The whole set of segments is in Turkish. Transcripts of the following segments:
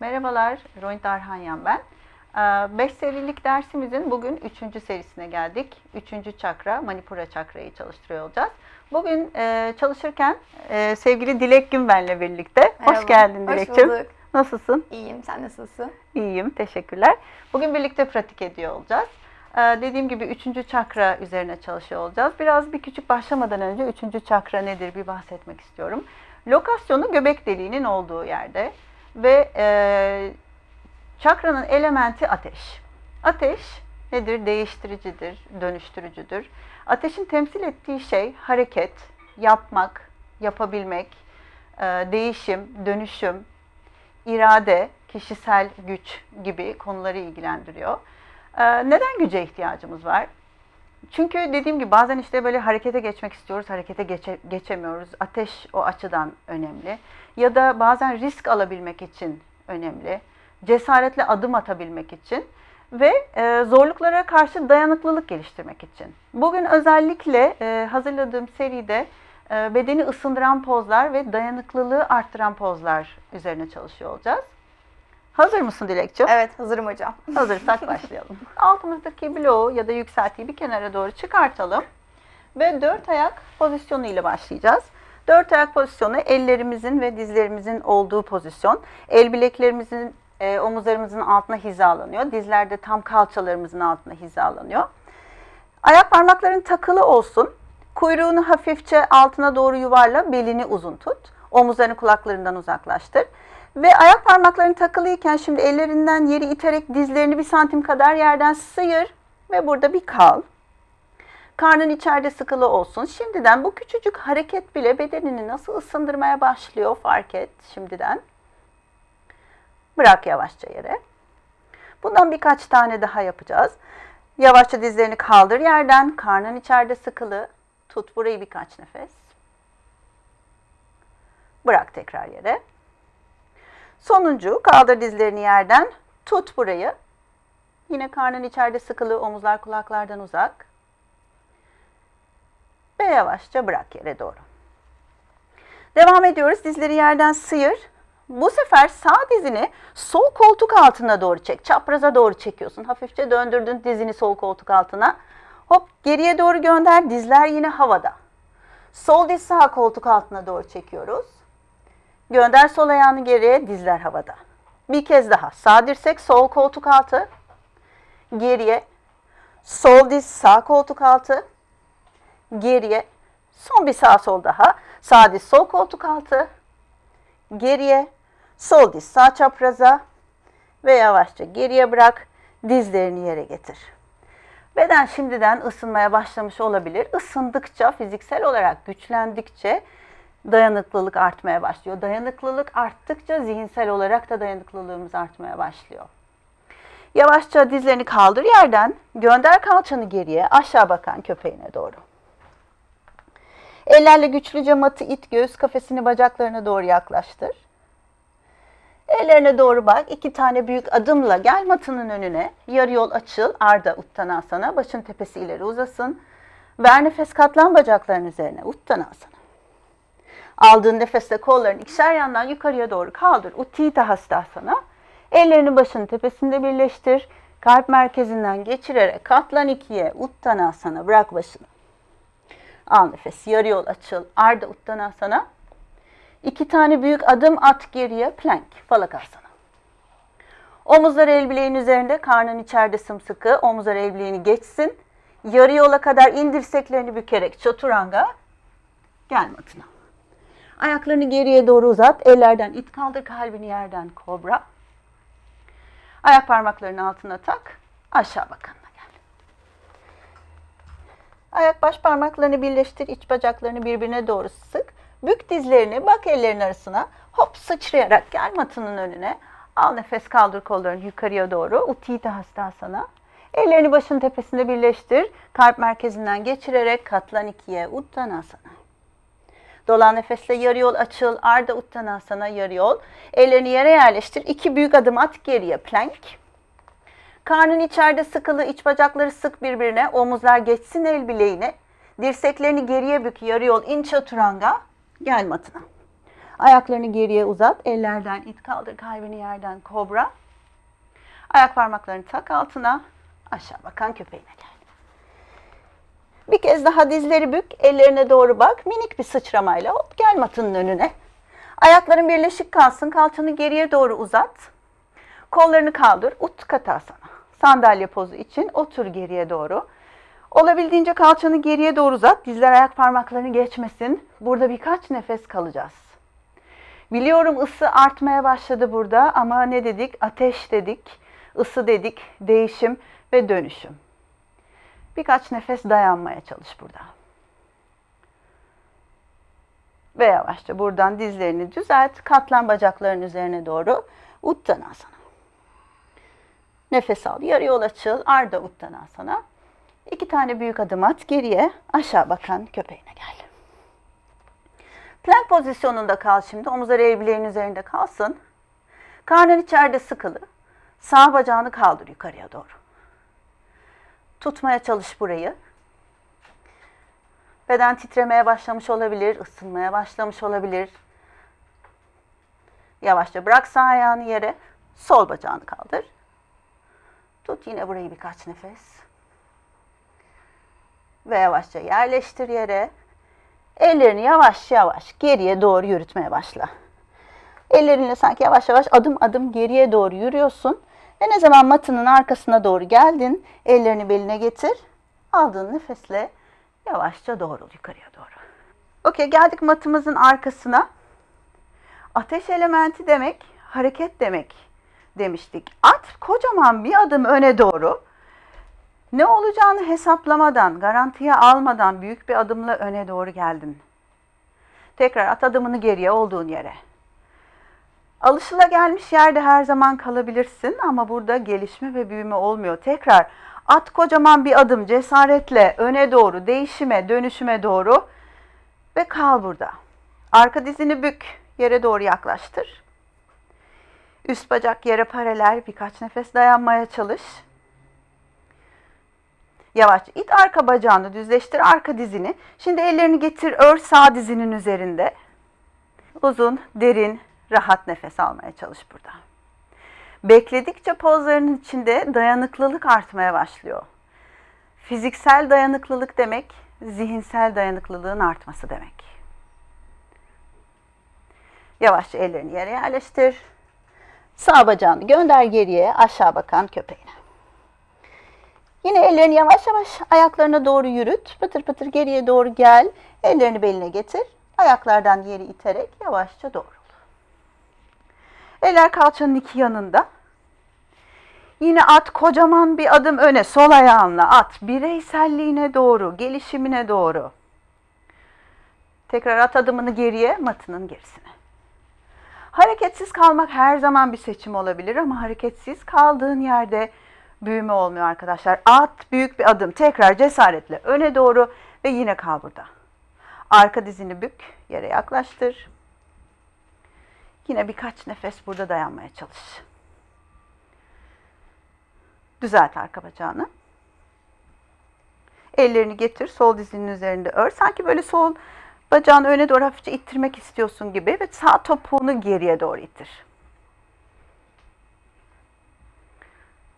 Merhabalar, Roin Darhanyan ben. 5 serilik dersimizin bugün 3. serisine geldik. 3. çakra, Manipura çakrayı çalıştırıyor olacağız. Bugün e, çalışırken e, sevgili Dilek Günben'le birlikte. Merhaba. Hoş geldin Hoş Dilek'ciğim. bulduk. Nasılsın? İyiyim. Sen nasılsın? İyiyim, teşekkürler. Bugün birlikte pratik ediyor olacağız. Ee, dediğim gibi üçüncü çakra üzerine çalışıyor olacağız. Biraz bir küçük başlamadan önce üçüncü çakra nedir bir bahsetmek istiyorum. Lokasyonu göbek deliğinin olduğu yerde ve e, çakranın elementi ateş. Ateş nedir? Değiştiricidir, dönüştürücüdür. Ateşin temsil ettiği şey hareket, yapmak, yapabilmek, e, değişim, dönüşüm, irade, kişisel güç gibi konuları ilgilendiriyor. Ee, neden güce ihtiyacımız var? Çünkü dediğim gibi bazen işte böyle harekete geçmek istiyoruz, harekete geçe, geçemiyoruz. Ateş o açıdan önemli. Ya da bazen risk alabilmek için önemli. Cesaretle adım atabilmek için ve e, zorluklara karşı dayanıklılık geliştirmek için. Bugün özellikle e, hazırladığım seride e, bedeni ısındıran pozlar ve dayanıklılığı arttıran pozlar üzerine çalışıyor olacağız. Hazır mısın Dilekçim? Evet, hazırım hocam. Hazırsak başlayalım. Altımızdaki bloğu ya da yükseltiyi bir kenara doğru çıkartalım. Ve dört ayak pozisyonu ile başlayacağız. Dört ayak pozisyonu ellerimizin ve dizlerimizin olduğu pozisyon. El bileklerimizin e, omuzlarımızın altına hizalanıyor. Dizler de tam kalçalarımızın altına hizalanıyor. Ayak parmakların takılı olsun. Kuyruğunu hafifçe altına doğru yuvarla, belini uzun tut. Omuzlarını kulaklarından uzaklaştır. Ve ayak parmakların takılıyken şimdi ellerinden yeri iterek dizlerini bir santim kadar yerden sıyır ve burada bir kal. Karnın içeride sıkılı olsun. Şimdiden bu küçücük hareket bile bedenini nasıl ısındırmaya başlıyor fark et şimdiden. Bırak yavaşça yere. Bundan birkaç tane daha yapacağız. Yavaşça dizlerini kaldır yerden. Karnın içeride sıkılı. Tut burayı birkaç nefes. Bırak tekrar yere. Sonuncu kaldır dizlerini yerden. Tut burayı. Yine karnın içeride sıkılı, omuzlar kulaklardan uzak. Ve yavaşça bırak yere doğru. Devam ediyoruz. Dizleri yerden sıyır. Bu sefer sağ dizini sol koltuk altına doğru çek. Çapraza doğru çekiyorsun. Hafifçe döndürdün dizini sol koltuk altına. Hop geriye doğru gönder. Dizler yine havada. Sol diz sağ koltuk altına doğru çekiyoruz. Gönder sol ayağını geriye, dizler havada. Bir kez daha. Sağ dirsek sol koltuk altı. Geriye. Sol diz sağ koltuk altı. Geriye. Son bir sağ sol daha. Sağ diz sol koltuk altı. Geriye. Sol diz sağ çapraza. Ve yavaşça geriye bırak. Dizlerini yere getir. Beden şimdiden ısınmaya başlamış olabilir. Isındıkça, fiziksel olarak güçlendikçe dayanıklılık artmaya başlıyor. Dayanıklılık arttıkça zihinsel olarak da dayanıklılığımız artmaya başlıyor. Yavaşça dizlerini kaldır yerden, gönder kalçanı geriye, aşağı bakan köpeğine doğru. Ellerle güçlüce matı it, göğüs kafesini bacaklarına doğru yaklaştır. Ellerine doğru bak, iki tane büyük adımla gel matının önüne. Yarı yol açıl, arda uttanasana, başın tepesi ileri uzasın. Ver nefes katlan bacakların üzerine, uttanasana. Aldığın nefesle kollarını ikişer yandan yukarıya doğru kaldır. Uttita hastasana. Ellerini başın tepesinde birleştir. Kalp merkezinden geçirerek katlan ikiye. Uttanasana. Bırak başını. Al nefes. Yarı yol açıl. Arda uttanasana. İki tane büyük adım at geriye. Plank. Falakasana. Omuzlar el bileğin üzerinde. Karnın içeride sımsıkı. Omuzlar el bileğini geçsin. Yarı yola kadar in dirseklerini bükerek çaturanga. Gel matına. Ayaklarını geriye doğru uzat. Ellerden it kaldır kalbini yerden kobra. Ayak parmaklarını altına tak. Aşağı bakanla gel. Ayak baş parmaklarını birleştir. iç bacaklarını birbirine doğru sık. Bük dizlerini bak ellerin arasına. Hop sıçrayarak gel matının önüne. Al nefes kaldır kollarını yukarıya doğru. Uttita hastasana. Ellerini başın tepesinde birleştir. Kalp merkezinden geçirerek katlan ikiye. Uttanasana. Dolan nefesle yarı yol açıl. Arda uttanasana yarı yol. Ellerini yere yerleştir. İki büyük adım at geriye. Plank. Karnın içeride sıkılı, iç bacakları sık birbirine. Omuzlar geçsin el bileğine. Dirseklerini geriye bük. Yarı yol in chaturanga. Gel matına. Ayaklarını geriye uzat. Ellerden it kaldır kalbini yerden kobra. Ayak parmaklarını tak altına. Aşağı bakan köpeğine gel. Bir kez daha dizleri bük, ellerine doğru bak. Minik bir sıçramayla hop gel matının önüne. Ayakların birleşik kalsın. Kalçanı geriye doğru uzat. Kollarını kaldır. Utkatasana. Sandalye pozu için otur geriye doğru. Olabildiğince kalçanı geriye doğru uzat. Dizler ayak parmaklarını geçmesin. Burada birkaç nefes kalacağız. Biliyorum ısı artmaya başladı burada ama ne dedik? Ateş dedik, ısı dedik, değişim ve dönüşüm. Birkaç nefes dayanmaya çalış burada. Ve yavaşça buradan dizlerini düzelt. Katlan bacakların üzerine doğru. Uttanasana. Nefes al. Yarı yol açıl. Arda Uttanasana. İki tane büyük adım at. Geriye aşağı bakan köpeğine gel. Plank pozisyonunda kal şimdi. Omuzlar el bileğin üzerinde kalsın. Karnın içeride sıkılı. Sağ bacağını kaldır yukarıya doğru. Tutmaya çalış burayı. Beden titremeye başlamış olabilir, ısınmaya başlamış olabilir. Yavaşça bırak sağ ayağını yere, sol bacağını kaldır. Tut yine burayı birkaç nefes. Ve yavaşça yerleştir yere. Ellerini yavaş yavaş geriye doğru yürütmeye başla. Ellerinle sanki yavaş yavaş adım adım geriye doğru yürüyorsun. Ve ne zaman matının arkasına doğru geldin, ellerini beline getir. Aldığın nefesle yavaşça doğrul yukarıya doğru. Okey geldik matımızın arkasına. Ateş elementi demek, hareket demek demiştik. At kocaman bir adım öne doğru. Ne olacağını hesaplamadan, garantiye almadan büyük bir adımla öne doğru geldin. Tekrar at adımını geriye olduğun yere. Alışıla gelmiş yerde her zaman kalabilirsin ama burada gelişme ve büyüme olmuyor. Tekrar at kocaman bir adım cesaretle öne doğru, değişime, dönüşüme doğru ve kal burada. Arka dizini bük, yere doğru yaklaştır. Üst bacak yere paralel, birkaç nefes dayanmaya çalış. Yavaşça it arka bacağını düzleştir, arka dizini. Şimdi ellerini getir, ör sağ dizinin üzerinde. Uzun, derin, rahat nefes almaya çalış burada. Bekledikçe pozlarının içinde dayanıklılık artmaya başlıyor. Fiziksel dayanıklılık demek, zihinsel dayanıklılığın artması demek. Yavaşça ellerini yere yerleştir. Sağ bacağını gönder geriye, aşağı bakan köpeğine. Yine ellerini yavaş yavaş ayaklarına doğru yürüt. Pıtır pıtır geriye doğru gel. Ellerini beline getir. Ayaklardan yeri iterek yavaşça doğrul. Eller kalçanın iki yanında. Yine at kocaman bir adım öne, sol ayağınla at. Bireyselliğine doğru, gelişimine doğru. Tekrar at adımını geriye, matının gerisine. Hareketsiz kalmak her zaman bir seçim olabilir ama hareketsiz kaldığın yerde büyüme olmuyor arkadaşlar. At büyük bir adım. Tekrar cesaretle öne doğru ve yine kal burada. Arka dizini bük, yere yaklaştır. Yine birkaç nefes burada dayanmaya çalış. Düzelt arka bacağını. Ellerini getir, sol dizinin üzerinde ör. Sanki böyle sol bacağını öne doğru hafifçe ittirmek istiyorsun gibi ve sağ topuğunu geriye doğru ittir.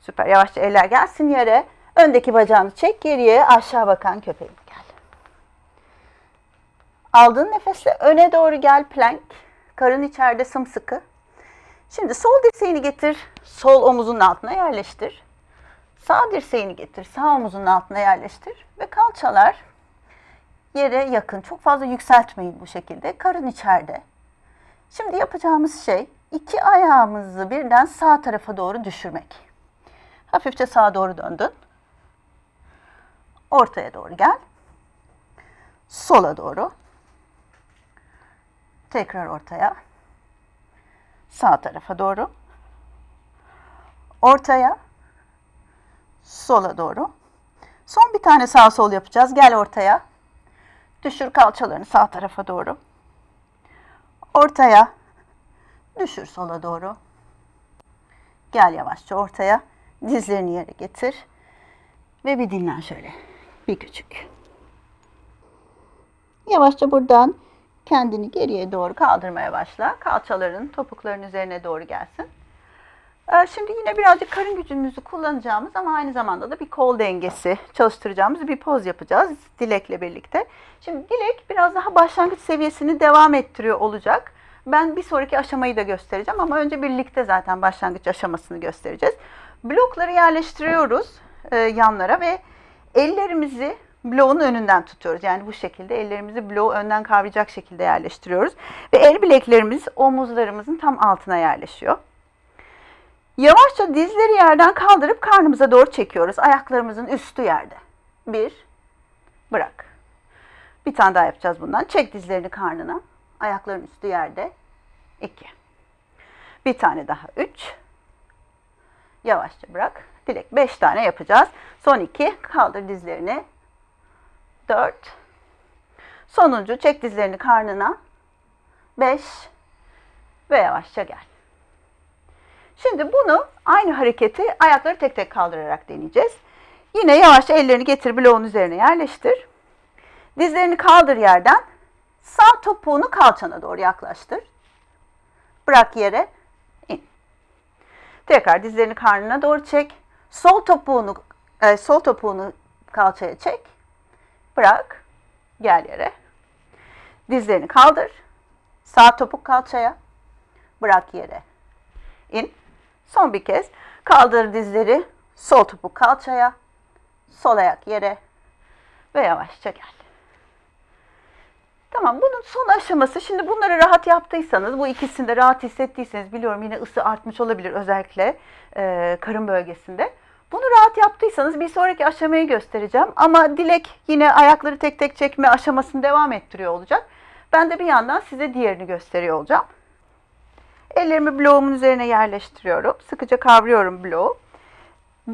Süper. Yavaşça eller gelsin yere. Öndeki bacağını çek geriye aşağı bakan köpeğine gel. Aldığın nefesle öne doğru gel plank. Karın içeride sımsıkı. Şimdi sol dirseğini getir, sol omuzun altına yerleştir. Sağ dirseğini getir, sağ omuzun altına yerleştir ve kalçalar yere yakın. Çok fazla yükseltmeyin bu şekilde. Karın içeride. Şimdi yapacağımız şey iki ayağımızı birden sağ tarafa doğru düşürmek. Hafifçe sağa doğru döndün. Ortaya doğru gel. Sola doğru. Tekrar ortaya. Sağ tarafa doğru. Ortaya. Sola doğru. Son bir tane sağ sol yapacağız. Gel ortaya. Düşür kalçalarını sağ tarafa doğru. Ortaya. Düşür sola doğru. Gel yavaşça ortaya. Dizlerini yere getir. Ve bir dinlen şöyle. Bir küçük. Yavaşça buradan kendini geriye doğru kaldırmaya başla. Kalçaların topukların üzerine doğru gelsin. Ee, Şimdi yine birazcık karın gücümüzü kullanacağımız ama aynı zamanda da bir kol dengesi çalıştıracağımız bir poz yapacağız Dilek'le birlikte. Şimdi Dilek biraz daha başlangıç seviyesini devam ettiriyor olacak. Ben bir sonraki aşamayı da göstereceğim ama önce birlikte zaten başlangıç aşamasını göstereceğiz. Blokları yerleştiriyoruz e, yanlara ve ellerimizi bloğun önünden tutuyoruz. Yani bu şekilde ellerimizi bloğu önden kavrayacak şekilde yerleştiriyoruz. Ve el bileklerimiz omuzlarımızın tam altına yerleşiyor. Yavaşça dizleri yerden kaldırıp karnımıza doğru çekiyoruz. Ayaklarımızın üstü yerde. Bir, bırak. Bir tane daha yapacağız bundan. Çek dizlerini karnına. Ayakların üstü yerde. İki. Bir tane daha. Üç. Yavaşça bırak. Dilek beş tane yapacağız. Son iki. Kaldır dizlerini. Dört. Sonuncu. Çek dizlerini karnına. Beş. Ve yavaşça gel. Şimdi bunu aynı hareketi ayakları tek tek kaldırarak deneyeceğiz. Yine yavaşça ellerini getir bloğun üzerine yerleştir. Dizlerini kaldır yerden. Sağ topuğunu kalçana doğru yaklaştır. Bırak yere. in. Tekrar dizlerini karnına doğru çek. Sol topuğunu e, sol topuğunu kalçaya çek. Bırak. Gel yere. Dizlerini kaldır. Sağ topuk kalçaya. Bırak yere. İn. Son bir kez. Kaldır dizleri. Sol topuk kalçaya. Sol ayak yere. Ve yavaşça gel. Tamam bunun son aşaması şimdi bunları rahat yaptıysanız bu ikisinde rahat hissettiyseniz biliyorum yine ısı artmış olabilir özellikle e, karın bölgesinde. Bunu rahat yaptıysanız bir sonraki aşamayı göstereceğim ama Dilek yine ayakları tek tek çekme aşamasını devam ettiriyor olacak. Ben de bir yandan size diğerini gösteriyor olacağım. Ellerimi bloğumun üzerine yerleştiriyorum. Sıkıca kavruyorum bloğu.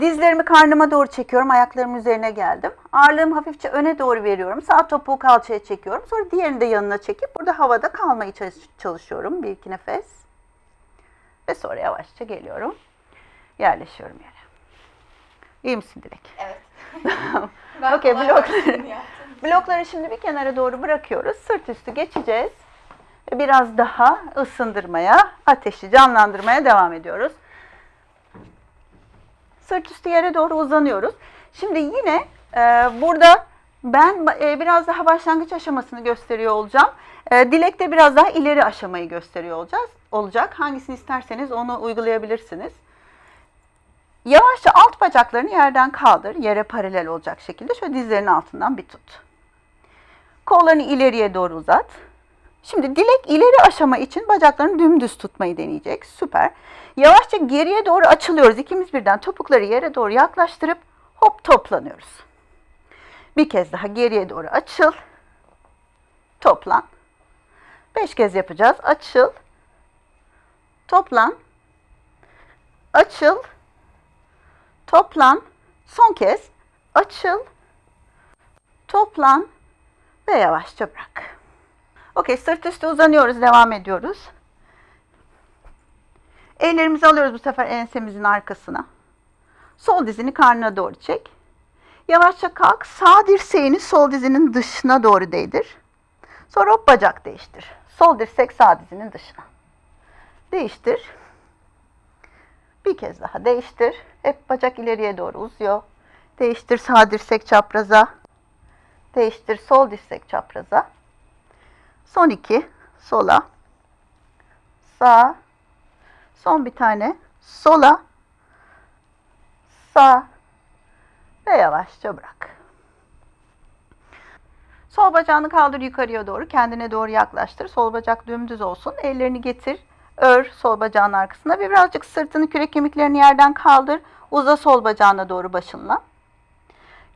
Dizlerimi karnıma doğru çekiyorum. Ayaklarımın üzerine geldim. Ağırlığımı hafifçe öne doğru veriyorum. Sağ topuğu kalçaya çekiyorum. Sonra diğerini de yanına çekip burada havada kalmaya çalış- çalışıyorum. Bir iki nefes. Ve sonra yavaşça geliyorum. Yerleşiyorum yere. İyi misin Dilek? Evet. Okey, blokları. Blokları şimdi bir kenara doğru bırakıyoruz. Sırt üstü geçeceğiz. Biraz daha ısındırmaya, ateşi canlandırmaya devam ediyoruz. Sırt üstü yere doğru uzanıyoruz. Şimdi yine e, burada ben e, biraz daha başlangıç aşamasını gösteriyor olacağım. E, Dilek de biraz daha ileri aşamayı gösteriyor olacağız. Olacak. Hangisini isterseniz onu uygulayabilirsiniz. Yavaşça alt bacaklarını yerden kaldır. Yere paralel olacak şekilde. Şöyle dizlerinin altından bir tut. Kollarını ileriye doğru uzat. Şimdi Dilek ileri aşama için bacaklarını dümdüz tutmayı deneyecek. Süper. Yavaşça geriye doğru açılıyoruz. İkimiz birden topukları yere doğru yaklaştırıp hop toplanıyoruz. Bir kez daha geriye doğru açıl. Toplan. Beş kez yapacağız. Açıl. Toplan. Açıl. Toplan. Son kez. Açıl. Toplan. Ve yavaşça bırak. Okey sırt üstü uzanıyoruz. Devam ediyoruz. Ellerimizi alıyoruz bu sefer ensemizin arkasına. Sol dizini karnına doğru çek. Yavaşça kalk. Sağ dirseğini sol dizinin dışına doğru değdir. Sonra hop bacak değiştir. Sol dirsek sağ dizinin dışına. Değiştir. Bir kez daha değiştir. Hep bacak ileriye doğru uzuyor. Değiştir sağ dirsek çapraza. Değiştir sol dirsek çapraza. Son iki sola. Sağ. Son bir tane sola. Sağ. Ve yavaşça bırak. Sol bacağını kaldır yukarıya doğru. Kendine doğru yaklaştır. Sol bacak dümdüz olsun. Ellerini getir. Ör sol bacağın arkasına. Ve birazcık sırtını kürek kemiklerini yerden kaldır. Uza sol bacağına doğru başınla.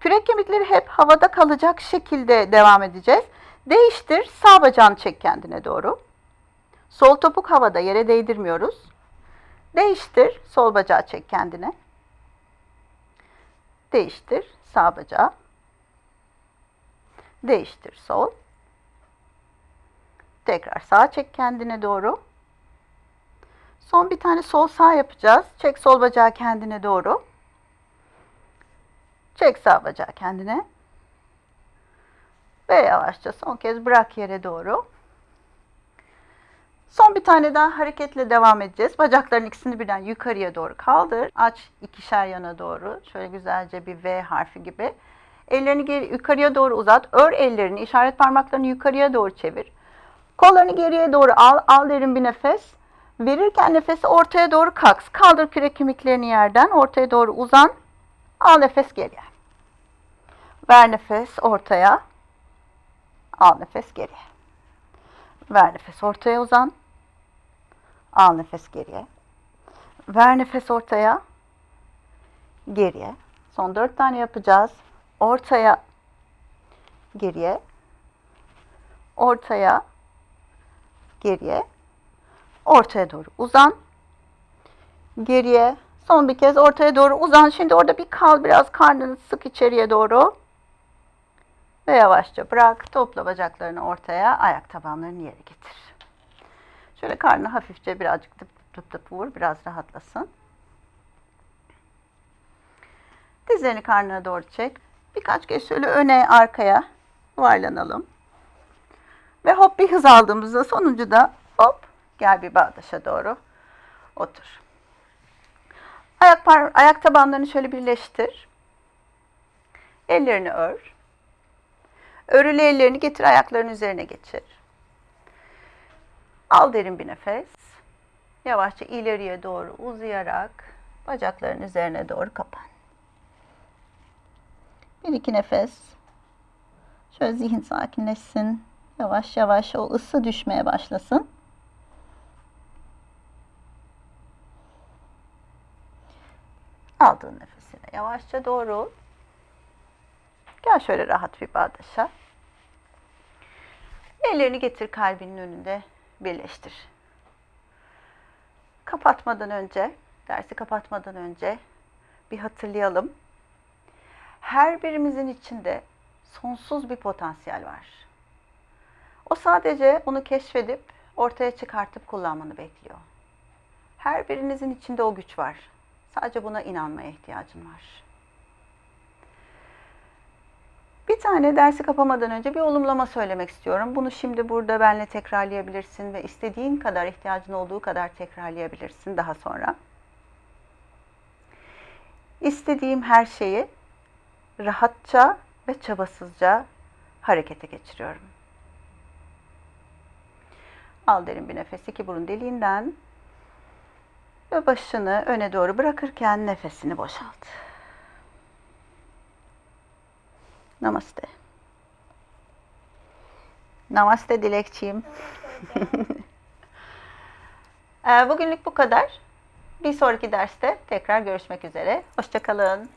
Kürek kemikleri hep havada kalacak şekilde devam edeceğiz. Değiştir. Sağ bacağını çek kendine doğru. Sol topuk havada yere değdirmiyoruz. Değiştir. Sol bacağı çek kendine. Değiştir. Sağ bacağı. Değiştir. Sol. Tekrar sağ çek kendine doğru. Son bir tane sol sağ yapacağız. Çek sol bacağı kendine doğru. Çek sağ bacağı kendine. Ve yavaşça son kez bırak yere doğru. Son bir tane daha hareketle devam edeceğiz. Bacakların ikisini birden yukarıya doğru kaldır. Aç ikişer yana doğru. Şöyle güzelce bir V harfi gibi. Ellerini geri, yukarıya doğru uzat. Ör ellerini, işaret parmaklarını yukarıya doğru çevir. Kollarını geriye doğru al. Al derin bir nefes. Verirken nefesi ortaya doğru kalk. Kaldır kürek kemiklerini yerden. Ortaya doğru uzan. Al nefes geriye. Ver nefes ortaya. Al nefes geriye. Ver nefes ortaya uzan. Al nefes geriye. Ver nefes ortaya. Geriye. Son dört tane yapacağız. Ortaya. Geriye. Ortaya. Geriye. Ortaya doğru uzan. Geriye. Son bir kez ortaya doğru uzan. Şimdi orada bir kal biraz karnını sık içeriye doğru. Ve yavaşça bırak. Topla bacaklarını ortaya. Ayak tabanlarını yere getir. Şöyle karnını hafifçe birazcık tıp tıp tıp tıp vur. Biraz rahatlasın. Dizlerini karnına doğru çek. Birkaç kez şöyle öne arkaya yuvarlanalım. Ve hop bir hız aldığımızda sonuncu da hop gel bir bağdaşa doğru otur. Ayak, par ayak tabanlarını şöyle birleştir. Ellerini ör. Örülü ellerini getir ayakların üzerine geçir. Al derin bir nefes. Yavaşça ileriye doğru uzayarak bacakların üzerine doğru kapan. Bir iki nefes. Şöyle zihin sakinleşsin. Yavaş yavaş o ısı düşmeye başlasın. Aldığın nefesine yavaşça doğru. Gel şöyle rahat bir bağdaşa. Ellerini getir kalbinin önünde birleştir. Kapatmadan önce, dersi kapatmadan önce bir hatırlayalım. Her birimizin içinde sonsuz bir potansiyel var. O sadece onu keşfedip ortaya çıkartıp kullanmanı bekliyor. Her birinizin içinde o güç var. Sadece buna inanmaya ihtiyacın var. Bir tane dersi kapamadan önce bir olumlama söylemek istiyorum. Bunu şimdi burada benle tekrarlayabilirsin ve istediğin kadar ihtiyacın olduğu kadar tekrarlayabilirsin daha sonra. İstediğim her şeyi rahatça ve çabasızca harekete geçiriyorum. Al derin bir nefes iki burun deliğinden ve başını öne doğru bırakırken nefesini boşalt. Namaste. Namaste Dilekçiğim. Ee, Bugünlük bu kadar. Bir sonraki derste tekrar görüşmek üzere. Hoşçakalın.